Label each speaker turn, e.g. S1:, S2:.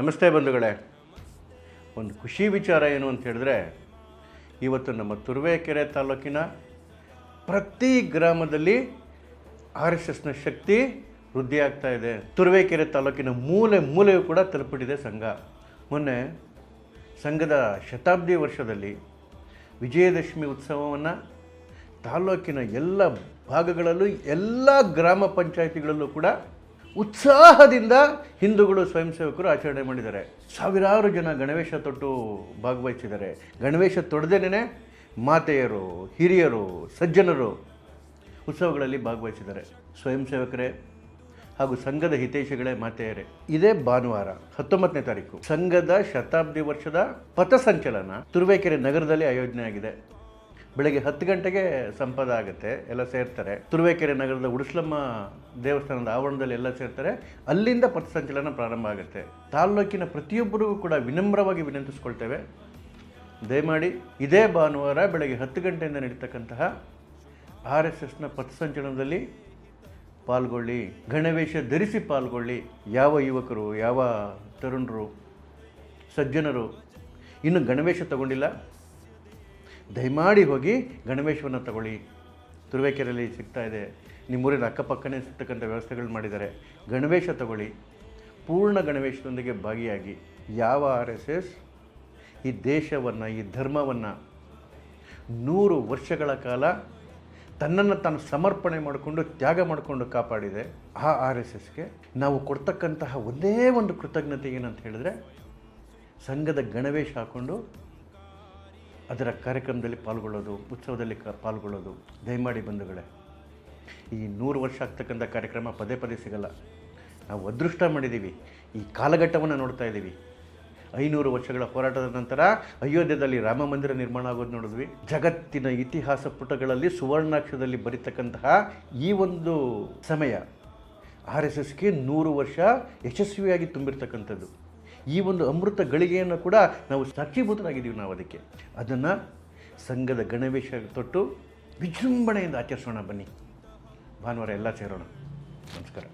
S1: ನಮಸ್ತೆ ಬಂಧುಗಳೇ. ಒಂದು ಖುಷಿ ವಿಚಾರ ಏನು ಅಂತ ಹೇಳಿದ್ರೆ, ಇವತ್ತು ನಮ್ಮ ತುರುವೇಕೆರೆ ತಾಲೂಕಿನ ಪ್ರತಿ ಗ್ರಾಮದಲ್ಲಿ ಆರ್ ಎಸ್ ಎಸ್ನ ಶಕ್ತಿ ವೃದ್ಧಿ ಇದೆ. ತುರುವೇಕೆರೆ ತಾಲೂಕಿನ ಮೂಲೆ ಮೂಲೆಯೂ ಕೂಡ ತಲುಪಿಟ್ಟಿದೆ ಸಂಘ. ಮೊನ್ನೆ ಸಂಘದ ಶತಾಬ್ದಿ ವರ್ಷದಲ್ಲಿ ವಿಜಯದಶಮಿ ಉತ್ಸವವನ್ನು ತಾಲೂಕಿನ ಎಲ್ಲ ಭಾಗಗಳಲ್ಲೂ, ಎಲ್ಲ ಗ್ರಾಮ ಪಂಚಾಯಿತಿಗಳಲ್ಲೂ ಕೂಡ ಉತ್ಸಾಹದಿಂದ ಹಿಂದೂಗಳು ಸ್ವಯಂ ಸೇವಕರು ಆಚರಣೆ ಮಾಡಿದ್ದಾರೆ. ಸಾವಿರಾರು ಜನ ಗಣವೇಶ ತೊಟ್ಟು ಭಾಗವಹಿಸಿದ್ದಾರೆ. ಗಣವೇಶ ತೊಡೆದೇನೆ ಮಾತೆಯರು, ಹಿರಿಯರು, ಸಜ್ಜನರು ಉತ್ಸವಗಳಲ್ಲಿ ಭಾಗವಹಿಸಿದ್ದಾರೆ. ಸ್ವಯಂ ಸೇವಕರೇ ಹಾಗೂ ಸಂಘದ ಹಿತೈಷಿಗಳೇ ಮಾತೆಯರೇ. ಇದೇ ಭಾನುವಾರ, ಹತ್ತೊಂಬತ್ತನೇ ತಾರೀಕು, ಸಂಘದ ಶತಾಬ್ದಿ ವರ್ಷದ ಪಥಸಂಚಲನ ತುರುವೇಕೆರೆ ನಗರದಲ್ಲಿ ಆಯೋಜನೆ ಆಗಿದೆ ಬೆಳಗ್ಗೆ ಹತ್ತು ಗಂಟೆಗೆ ಸಂಪದ ಆಗುತ್ತೆ, ಎಲ್ಲ ಸೇರ್ತಾರೆ. ತುರುವೇಕೆರೆ ನಗರದ ಉಡುಸ್ಲಮ್ಮ ದೇವಸ್ಥಾನದ ಆವರಣದಲ್ಲಿ ಎಲ್ಲ ಸೇರ್ತಾರೆ. ಅಲ್ಲಿಂದ ಪಥಸಂಚಲನ ಪ್ರಾರಂಭ ಆಗುತ್ತೆ. ತಾಲ್ಲೂಕಿನ ಪ್ರತಿಯೊಬ್ಬರಿಗೂ ಕೂಡ ವಿನಮ್ರವಾಗಿ ವಿನಂತಿಸ್ಕೊಳ್ತೇವೆ. ದಯಮಾಡಿ ಇದೇ ಭಾನುವಾರ ಬೆಳಗ್ಗೆ ಹತ್ತು ಗಂಟೆಯಿಂದ ನಡೀತಕ್ಕಂತಹ ಆರ್ ಎಸ್ ಎಸ್ನ ಪಥಸಂಚಲನದಲ್ಲಿ ಪಾಲ್ಗೊಳ್ಳಿ, ಗಣವೇಶ ಧರಿಸಿ ಪಾಲ್ಗೊಳ್ಳಿ. ಯಾವ ಯುವಕರು, ಯಾವ ತರುಣರು, ಸಜ್ಜನರು ಇನ್ನು ಗಣವೇಶ ತಗೊಂಡಿಲ್ಲ. ದಯಮಾಡಿ ಹೋಗಿ ಗಣವೇಶವನ್ನು ತಗೊಳ್ಳಿ. ತುರುವೇಕೆರೆಯಲ್ಲಿ ಸಿಗ್ತಾ ಇದೆ. ನಿಮ್ಮೂರಿನ ಅಕ್ಕಪಕ್ಕನೇ ಸಿಗ್ತಕ್ಕಂಥ ವ್ಯವಸ್ಥೆಗಳು ಮಾಡಿದ್ದಾರೆ. ಗಣವೇಶ ತಗೊಳ್ಳಿ. ಪೂರ್ಣ ಗಣವೇಶದೊಂದಿಗೆ ಭಾಗಿಯಾಗಿ ಯಾವ ಆರ್ ಎಸ್ ಎಸ್? ಈ ದೇಶವನ್ನು, ಈ ಧರ್ಮವನ್ನು ನೂರು ವರ್ಷಗಳ ಕಾಲ ತನ್ನನ್ನು ತಾನು ಸಮರ್ಪಣೆ ಮಾಡಿಕೊಂಡು, ತ್ಯಾಗ ಮಾಡಿಕೊಂಡು ಕಾಪಾಡಿದೆ. ಆ ಆರ್ ಎಸ್ ಎಸ್ಗೆ ನಾವು ಕೊಡ್ತಕ್ಕಂತಹ ಒಂದೇ ಒಂದು ಕೃತಜ್ಞತೆ ಏನಂತ ಹೇಳಿದ್ರೆ, ಸಂಘದ ಗಣವೇಶ ಹಾಕ್ಕೊಂಡು ಅದರ ಕಾರ್ಯಕ್ರಮದಲ್ಲಿ ಪಾಲ್ಗೊಳ್ಳೋದು, ಉತ್ಸವದಲ್ಲಿ ಕ, ಪಾಲ್ಗೊಳ್ಳೋದು. ದಯಮಾಡಿ ಬಂಧುಗಳೇ, ಈ ನೂರು ವರ್ಷ ಆಗ್ತಕ್ಕಂಥ ಕಾರ್ಯಕ್ರಮ ಪದೇ ಪದೇ ಸಿಗಲ್ಲ. ನಾವು ಅದೃಷ್ಟ ಮಾಡಿದ್ದೀವಿ. ಈ ಕಾಲಘಟ್ಟವನ್ನು ನೋಡ್ತಾ ಇದ್ದೀವಿ. ಐನೂರು ವರ್ಷಗಳ ಹೋರಾಟದ ನಂತರ ಅಯೋಧ್ಯದಲ್ಲಿ ರಾಮ ಮಂದಿರ ನಿರ್ಮಾಣ ಆಗೋದು ನೋಡಿದ್ವಿ. ಜಗತ್ತಿನ ಇತಿಹಾಸ ಪುಟಗಳಲ್ಲಿ ಸುವರ್ಣಾಕ್ಷರದಲ್ಲಿ ಬರೀತಕ್ಕಂತಹ ಈ ಒಂದು ಸಮಯ, ಆರ್ ಎಸ್ ಎಸ್ಗೆ ನೂರು ವರ್ಷ ಯಶಸ್ವಿಯಾಗಿ ತುಂಬಿರ್ತಕ್ಕಂಥದ್ದು. ಈ ಒಂದು ಅಮೃತ ಗಳಿಗೆಯನ್ನು ಕೂಡ ನಾವು ಸಾಕ್ಷೀಭೂತರಾಗಿದ್ದೀವಿ ನಾವು ಅದಕ್ಕೆ. ಅದನ್ನು ಸಂಘದ ಗಣವೇಶ ತೊಟ್ಟು ವಿಜೃಂಭಣೆಯಿಂದ ಆಚರಿಸೋಣ ಬನ್ನಿ. ಭಾನುವಾರ ಎಲ್ಲ ಸೇರೋಣ. ನಮಸ್ಕಾರ.